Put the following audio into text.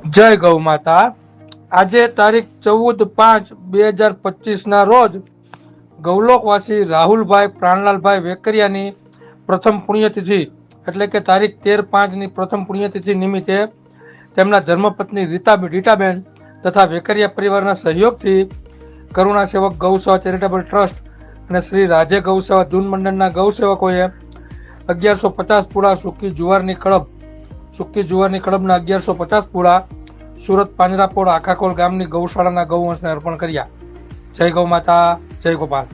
જય ગૌ માતા. આજે તારીખ ચૌદ પાંચ બે હજાર પચીસ ના રોજ ગૌલોકવાસી રાહુલભાઈ પ્રાણલાલભાઈ વેકરિયાની પ્રથમ પુણ્યતિથિ, એટલે કે તારીખ તેર પાંચની પ્રથમ પુણ્યતિથિ નિમિત્તે તેમના ધર્મપત્ની રીતા રીટાબેન તથા વેકરિયા પરિવારના સહયોગથી કરુણા સેવક ગૌસેવા ચેરિટેબલ ટ્રસ્ટ અને શ્રી રાજે ગૌસેવા જૂન મંડળના ગૌસેવકોએ અગિયારસો પચાસ પૂળા સૂકી જુવારની કડબ સૂકી જુવારની કડબના અગિયારસો પચાસ પૂળા સુરત પાંજરાપોળ આખાકોલ ગામની ગૌશાળાના ગૌવંશને અર્પણ કર્યા. જય ગૌ માતા, જય ગોપાલ.